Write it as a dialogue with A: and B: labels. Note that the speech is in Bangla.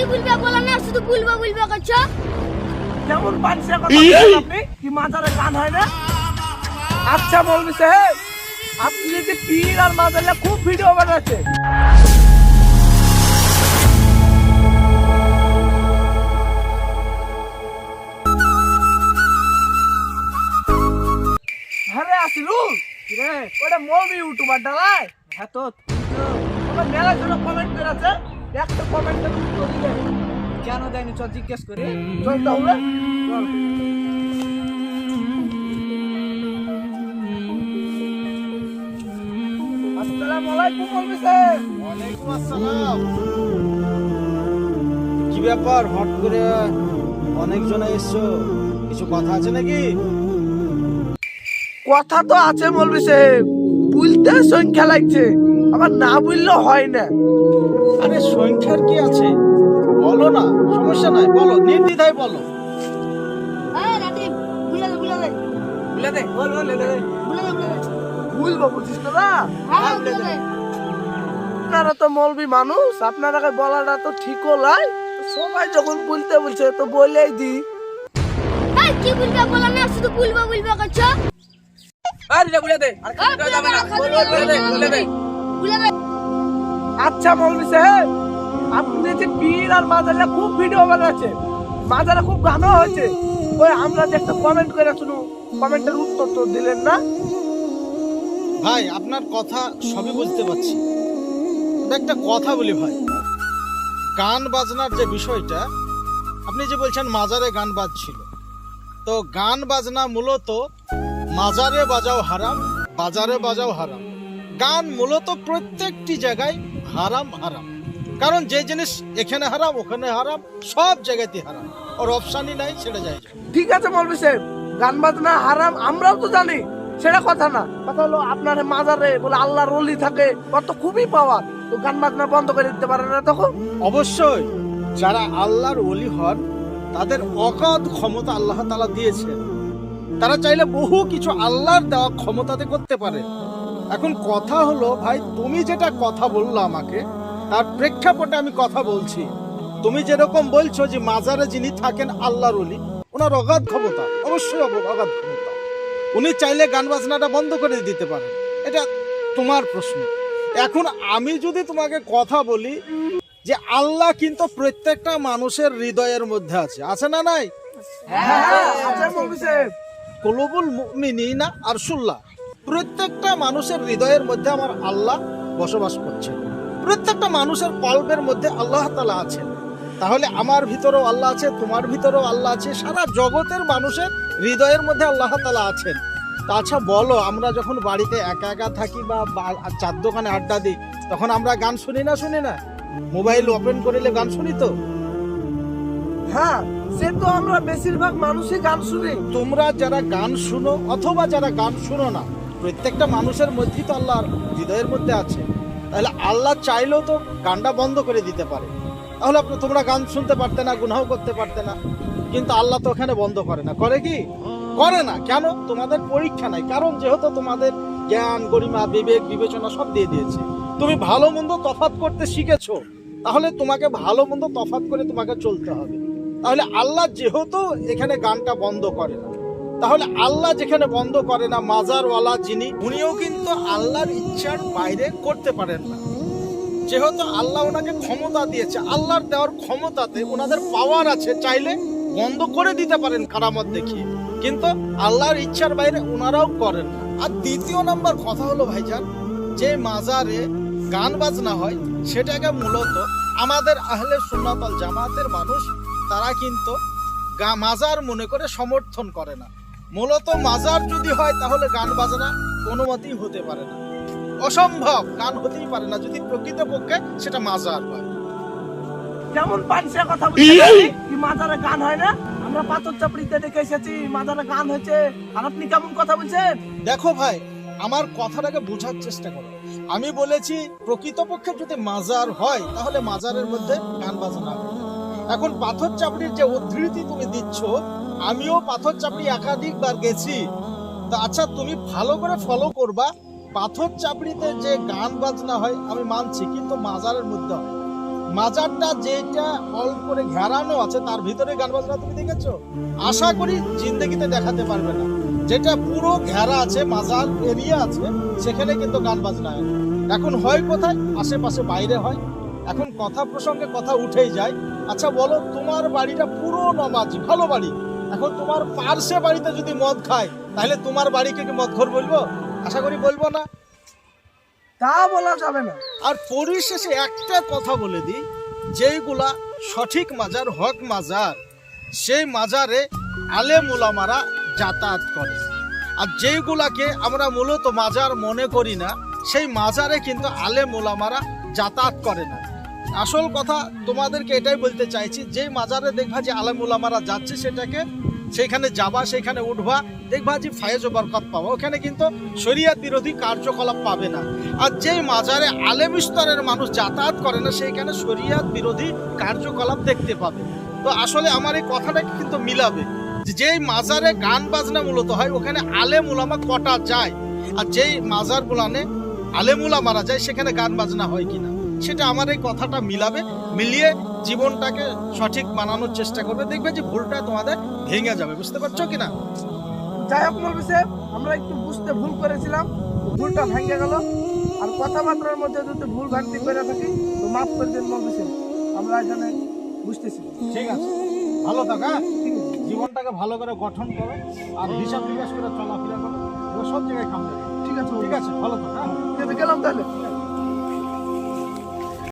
A: কি বলবে বলো না শুধু বলব বলব করছ
B: কেমন পানসে কথা বলছেন আপনি কি মাজারে গান হয় না আচ্ছা মৌলভী সাহেব আপনি যদি পীর আর মাজারে খুব ভিডিও বানাচ্ছে আরে আসিরুল রে ওটা মৌলভী ইউটিউবার ডালাই হ্যাঁ তো আমার মেলা জন কমেন্ট করেছে একটা দিলে কেন দেয়নি? চল জিজ্ঞেস করি। চল তাহলে। চল। আসসালামু আলাইকুম মৌলভী সাহেব
C: ওয়ালাইকুম আসসালাম। কি ব্যাপার? হট করে অনেকজন এসছো। কিছু কথা আছে নাকি?
B: কথা তো আছে মৌলভী সাহেব বুঝতে সংখ্যা লাগছে। আবার না বুঝলে হয় না।
C: আরে সংখ্যার কি আছে? বলো না সমস্যা নাই বলো নির্দ্বিধায় বলো।
A: এই রাতে বুলে দে বুলে দে।
B: বুঝলে দে বল বল দে।
A: বুলে দে বুলে দে।
B: ভুলবো বুঝিস তো না?
A: হ্যাঁ বুলে দে
B: আপনারা তো মৌলবী মানুষ আপনারা বলাটা তো ঠিকও লাই। সবাই যখন বলতে বলছে তো বলেই দি
A: এই কি বলবে বলো না শুধু বলব বলব করছ
B: আরে বুঝলে দে আর
A: এই, দে। না, খালি বুলে দে, বুলে দে। বুলে দে।
B: আচ্ছা মৌলভী সাহেব আপনি যে পীর আর মাজারে খুব ভিডিও বানাচ্ছে মাজারে খুব গানও হয়েছে। ওই আমরা যে একটা কমেন্ট করে শুনু কমেন্টের উত্তর তো দিলেন না।
C: ভাই, আপনার কথা সবই বুঝতে পারছি। একটা কথা বলি ভাই। গান বাজনার যে বিষয়টা, আপনি যে বলছেন মাজারে গান বাজছিল। তো গান বাজনা মূলত মাজারে বাজাও হারাম, বাজারে বাজাও হারাম। গান মূলত প্রত্যেকটি জায়গায় হারাম হারাম। কারণ যে জিনিস এখানে হারাম ওখানে হারাম সব জায়গাতে হারাম। ওর অপশানই নাই সেটা যায়
B: ঠিক আছে মৌলভী সাহেব। গান বাজনা হারাম আমরাও তো জানি সেটা কথা না। কথা হলো আপনার মাজারে বলে আল্লাহর অলি থাকে কত খুবই পাওয়ার। তো গান বাজনা বন্ধ করে দিতে পারে না তখন?
C: অবশ্যই যারা আল্লাহর ওলি হন তাদের অগাধ ক্ষমতা আল্লাহ তালা দিয়েছে তারা চাইলে বহু কিছু আল্লাহর দেওয়া ক্ষমতাতে করতে পারে। এখন কথা হলো ভাই তুমি যেটা কথা বলল আমাকে তার প্রেক্ষাপটে আমি কথা বলছি। তুমি যেরকম বলছো যে মাজারে যিনি থাকেন আল্লাহর ওলি ওনার অগাধ ক্ষমতা অবশ্যই অব- অগাধ ক্ষমতা। উনি চাইলে গান বাজনাটা বন্ধ করে দিতে পারেন। এটা তোমার প্রশ্ন। এখন আমি যদি তোমাকে কথা বলি যে আল্লাহ কিন্তু প্রত্যেকটা মানুষের হৃদয়ের মধ্যে আছে। আছে না নাই?
B: হ্যাঁ
C: কলবুল মুমিনিনা আরশুল্লাহ প্রত্যেকটা মানুষের হৃদয়ের মধ্যে আমার আল্লাহ বসবাস করছে প্রত্যেকটা মানুষের কল্পের মধ্যে আল্লাহ তালা আছেন। তাহলে আমার ভিতরেও আল্লাহ আছে তোমার ভিতরেও আল্লাহ আছে সারা জগতের মানুষের হৃদয়ের মধ্যে আল্লাহ তালা আছেন। তা আচ্ছা বলো আমরা যখন বাড়িতে একা একা থাকি বা- চার দোকানে আড্ডা দিই তখন আমরা গান শুনি না শুনি না? মোবাইল ওপেন করিলে গান শুনি তো?
B: হ্যাঁ সে তো আমরা বেশিরভাগ মানুষই গান শুনি।
C: তোমরা যারা গান শুনো অথবা যারা গান শুনো না প্রত্যেকটা মানুষের মধ্যেই তো আল্লাহর হৃদয়ের মধ্যে আছে। তাহলে আল্লাহ চাইলেও তো গানটা বন্ধ করে দিতে পারে। তাহলে আপনি- তোমরা গান শুনতে পারতে না গুনাহ করতে পারতে না। কিন্তু আল্লাহ তো ওখানে বন্ধ করে না। করে কি? করে না। কেন? তোমাদের পরীক্ষা নাই। কারণ যেহেতু তোমাদের জ্ঞান, গরিমা, বিবেক, বিবেচনা সব দিয়ে দিয়েছে। তুমি ভালো মন্দ তফাত করতে শিখেছো। তাহলে তোমাকে ভালো মন্দ তফাত করে তোমাকে চলতে হবে। তাহলে আল্লাহ যেহেতু এখানে গানটা বন্ধ করে না তাহলে আল্লাহ যেখানে বন্ধ করে না, মাজারওয়ালা যিনি, উনিও কিন্তু আল্লাহর ইচ্ছার বাইরে করতে পারেন না। যেহেতু আল্লাহ ওনাকে ক্ষমতা দিয়েছে, আল্লাহর দেওয়ার ক্ষমতাতে ওনাদের পাওয়ার আছে, চাইলে বন্ধ করে দিতে পারেন কারামত দেখিয়ে। কিন্তু আল্লাহর ইচ্ছার বাইরে ওনারাও করেন আর দ্বিতীয় নম্বর কথা হলো, ভাইজান, যে মাজারে গান বাজনা হয়, সেটাকে মূলত আমাদের আহলে সুন্নাতল জামাতের মানুষ, তারা কিন্তু মাজার মনে করে সমর্থন করে না। মূলত মাজার যদি হয় তাহলে গান বাজনা কোনো মতেই হতে পারে না। অসম্ভব গান হতেই পারে না যদি প্রকৃতপক্ষে সেটা মাজার হয়।
B: যেমন পানসে কথা বলছেন কি মাজারে গান হয় না? আমরা পাথর চাপড়িতে দেখে এসেছি মাজারে গান হয়েছে আর আপনি কেমন কথা বলছেন?
C: দেখো ভাই আমার কথাটাকে বোঝার চেষ্টা করো। আমি বলেছি প্রকৃতপক্ষে যদি মাজার হয় তাহলে মাজারের মধ্যে গান বাজনা হবে। এখন পাথর চাপড়ির যে উদ্ধৃতি তুমি দিচ্ছ আমিও পাথর চাপড়ি একাধিকবার গেছি। তা আচ্ছা তুমি ভালো করে ফলো করবা। পাথর চাপড়িতে যে গান বাজনা হয়, আমি মানছি, কিন্তু মাজারের মধ্যে হয়। মাজারটা যেটা অল্প করে ঘেরানো আছে, তার ভিতরে গান বাজনা তুমি দেখেছ? আশা করি জিন্দগিতে দেখাতে পারবে না। যেটা পুরো ঘেরা আছে, মাজার এরিয়া আছে, সেখানে কিন্তু গান বাজনা হয়। এখন হয় কোথায়? আশেপাশে বাইরে হয়। এখন কথা প্রসঙ্গে কথা উঠেই যায়। আচ্ছা বলো, তোমার বাড়িটা পুরো নমাজি, ভালো বাড়ি? এখন তোমার পার্শ্বে বাড়িতে যদি মদ খায় তাহলে তোমার বাড়িকে কি মদ ঘর বলব? আশা করি বলব না।
B: তা বলা যাবে না।
C: আর পরিশেষে একটা কথা বলে দিই যেইগুলা সঠিক মাজার হক মাজার সেই মাজারে আলে মোলামারা যাতায়াত করে। আর যেইগুলাকে আমরা মূলত মাজার মনে করি না সেই মাজারে কিন্তু আলে মোলামারা যাতায়াত করে না। আসল কথা তোমাদেরকে এটাই বলতে চাইছি যে মাজারে দেখবা যে আলে মুলামারা যাচ্ছে সেটাকে সেখানে যাবা সেখানে উঠবা, দেখবা যে ফায়েজ ও বরকত পাবা। ওখানে কিন্তু শরিয়াত বিরোধী কার্যকলাপ পাবে না। আর যে মাজারে আলেম স্তরের মানুষ যাতায়াত করে না, সেইখানে শরিয়াত বিরোধী কার্যকলাপ দেখতে পাবে। তো আসলে আমার এই কথাটাকে কিন্তু মিলাবে। যেই মাজারে গান বাজনা মূলত হয়, ওখানে আলেম উলামা কটা যায়? আর যেই মাজার গুলানে আলেম উলামারা যায়, সেখানে গান বাজনা হয় কিনা? সেটা আমার এই কথাটা মিলাবে। মিলিয়ে জীবনটাকে সঠিক বানানোর চেষ্টা করবে দেখবে যে ভুলটা তোমাদের ভেঙে যাবে বুঝতে পারছ কিনা?
B: যাই হোক সাহেব আমরা একটু বুঝতে ভুল করেছিলাম ভুলটা ভেঙে গেল। আর কথাবার্তার মধ্যে যদি ভুল ভ্রান্তি করে থাকি তো মাফ করে দেন মৌলভী সাহেব আমরা এখানে বুঝতেছি।
C: ঠিক আছে। ভালো থাক হ্যাঁ? জীবনটাকে ভালো করে গঠন করো আর হিসাব নিকাশ করে চলাফেরা করো। সব জায়গায় কাম
B: ঠিক আছে
C: ঠিক আছে ভালো থাক হ্যাঁ?
B: গেলাম তাহলে।